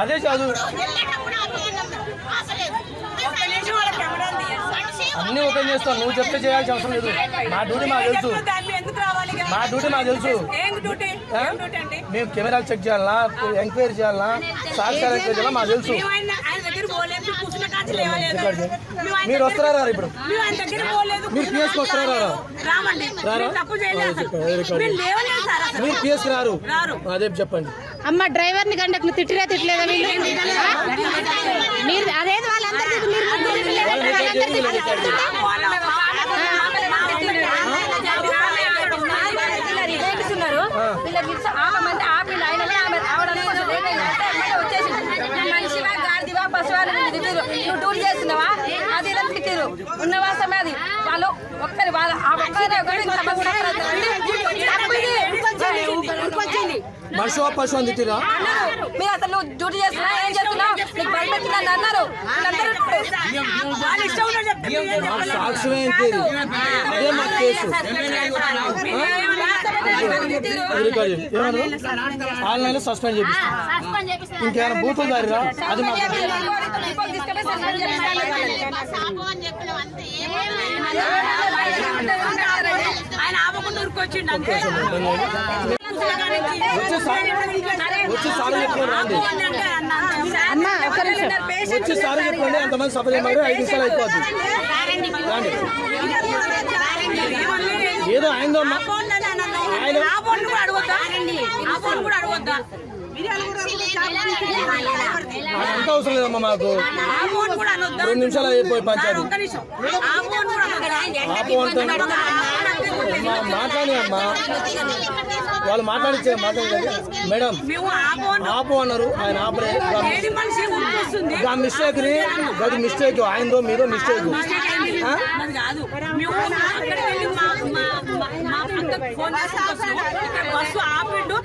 అదే చదువు అన్ని ఓపెన్ చేస్తాను నువ్వు చెప్తే చేయాల్సిన అవసరం లేదు. మా డ్యూటీ మాకు తెలుసు. ఎందుకు రావాలి ఇక? మా డ్యూటీ మాకు తెలుసు. ఏం డ్యూటీ? ఆ? ఏం డ్యూటీ అండి? మేము కెమెరాలు చెక్ చేయాలనా? ఎంక్వైరీ చేయాలనా? మాకు తెలుసు మీరు వస్తారా రారా ఇప్పుడు మీరు కూర్చున్న PS కి వస్తారా మీరు పిఎస్కి రారు రారు. అదే చెప్పండి అమ్మ డ్రైవర్ని కండక్ట్ తిట్టిరా తిట్టలేదా వీళ్ళు? మీరు అదేది వాళ్ళందరికీ మీరు ముగ్గురు తిట్టలేదా? వాళ్ళందరికీ తిట్టలేదా? చేస్తున్నారు వీళ్ళకి ఇచ్చి ఆపమంటే ఆపిండు ఆయననే ఆమె ఆవడానికి కొంచెం లేట్ అయింది అంటే ఎమ్మటే వచ్చేసింది నువ్వు మనిషివా గాడిదివా పశువా అని నిన్ను తిట్టిరు నువ్వు టూర్ చేస్తున్నావా అది ఇలా తిట్టిరు ఉన్నవా సమయాది వాళ్ళు ఒక్కరి వాళ్ళ ఆ మనిషి పశువు అని తిట్టిరా అన్నారు మీరు అసలు డ్యూటీ చేస్తున్నా ఏం చేస్తున్నావు నీకు అన్నారు అదే మా కేసు. ఏమన్నారు ఆన్లైన్ సస్పెండ్ చేపిస్తాం ఇంకేమైనా బూతులు దారిరా అది మాకు తీసుకెళ్ళి సస్పెండ్ చేపిస్తాను ఆయన ఆపకుండా ఉరుకొచ్చిండు అంతే వచ్చి సార్ వచ్చి సార్ చెప్పండి రండి. అమ్మ ఒక్క నిమిషం. వచ్చి సార్ చెప్పండి ఎంతమంది సఫర్ చేయమని ఐదు నిమిషాలు అయిపోద్ది. రండి. ఏదో ఆయన అడగొద్దా? కూడా అడగొద్దా? అంత అవసరం లేదమ్మా మాకు. రెండు నిమిషాలు అయిపోయి పంచాయతీ ఒక్క అమ్మా, మాట్లాడి అమ్మా. వాళ్ళు మాట్లాడిచ్చే మాట్లాడలేదు మేడం ఆపు అన్నారు. ఆయన ఆపరే. ఆ మిస్టేక్ని గది మిస్టేక్ ఆయనదో మీదో మిస్టేక్. కాదు బస్సు ఆపిండు.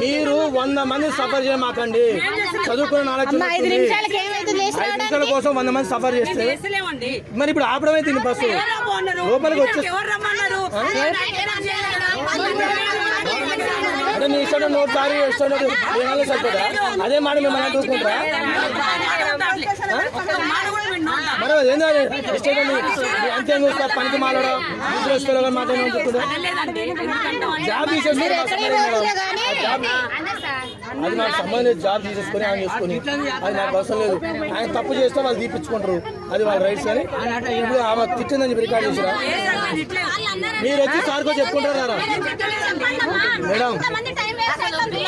మీరు వంద మంది సఫర్ చేయమాకండి చదువుకున్న ఐదు నిమిషాల కోసం వంద మంది సఫర్ చేస్తే మరి ఇప్పుడు ఆపడమే తిని బస్సు? లోపలికి వచ్చే ఎవరు రమ్మన్నారు? అంటే నీ ఇష్టం నోట్ సారి ఇష్టం అదే మాట మిమ్మల్ని చూసుకుంటారా ఒక్క మాట కూడా విన్నాం మరి ఏంటంటే ఇష్టం అంతే పనికి మాలడం. జాబ్ తీసేసుకుని అది నాకు సంబంధించి జాబ్ తీసేసుకొని ఆయన చేసుకొని. అది నాకు అవసరం లేదు. ఆయన తప్పు చేస్తే వాళ్ళు తీపించుకుంటారు అది వాళ్ళ రైట్స్ కానీ. ఇప్పుడు ఆమె తిట్టిందని చెప్పి రికార్డ్ చేసిరా? మీరు వచ్చి సార్కో చెప్పుకుంటారా మేడం. టైం వేస్ట్ అవుతుంది.